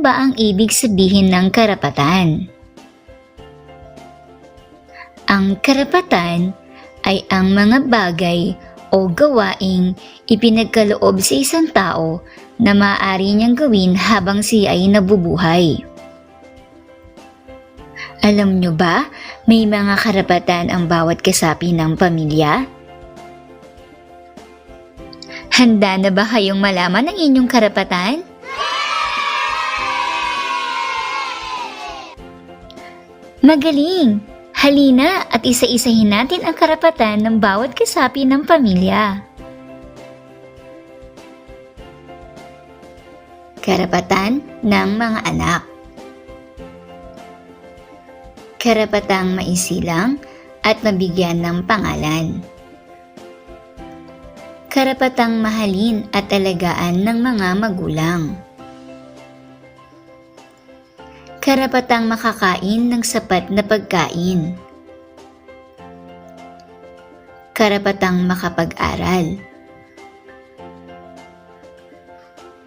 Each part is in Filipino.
ba ang ibig sabihin ng karapatan? Ang karapatan ay ang mga bagay o gawaing ipinagkaloob sa isang tao na maaari niyang gawin habang siya ay nabubuhay. Alam nyo ba, may mga karapatan ang bawat kasapi ng pamilya? Handa na ba kayong malaman ang inyong karapatan? Magaling! Halina at isa-isahin natin ang karapatan ng bawat kasapi ng pamilya. Karapatan ng mga anak Karapatang maisilang at mabigyan ng pangalan. Karapatang mahalin at alagaan ng mga magulang. Karapatang makakain ng sapat na pagkain. Karapatang makapag-aral.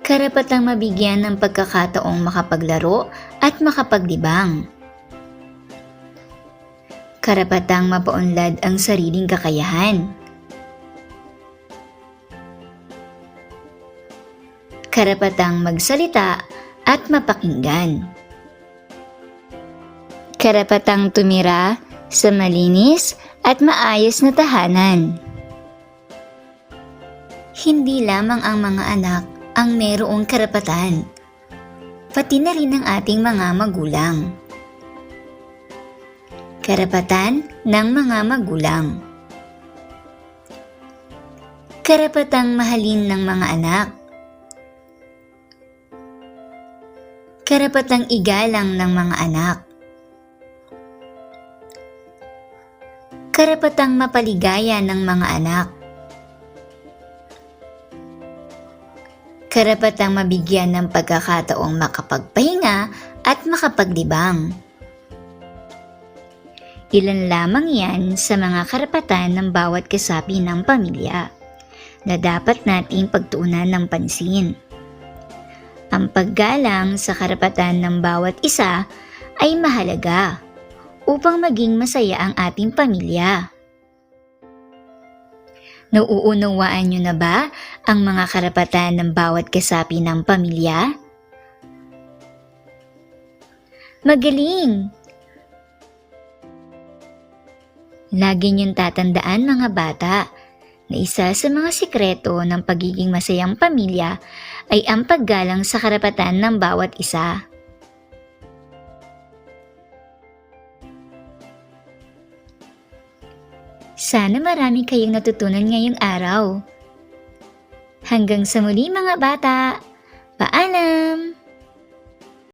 Karapatang mabigyan ng pagkakataong makapaglaro at makapagdibang. Karapatang mapaunlad ang sariling kakayahan. Karapatang magsalita at mapakinggan karapatang tumira sa malinis at maayos na tahanan. Hindi lamang ang mga anak ang mayroong karapatan, pati na rin ang ating mga magulang. Karapatan ng mga magulang Karapatang mahalin ng mga anak Karapatang igalang ng mga anak karapatang mapaligaya ng mga anak. Karapatang mabigyan ng pagkakataong makapagpahinga at makapagdibang. Ilan lamang yan sa mga karapatan ng bawat kasapi ng pamilya na dapat nating pagtuunan ng pansin. Ang paggalang sa karapatan ng bawat isa ay mahalaga upang maging masaya ang ating pamilya. Nauunawaan niyo na ba ang mga karapatan ng bawat kasapi ng pamilya? Magaling! Lagi niyong tatandaan mga bata na isa sa mga sikreto ng pagiging masayang pamilya ay ang paggalang sa karapatan ng bawat isa. Sana marami kayong natutunan ngayong araw. Hanggang sa muli mga bata, paalam!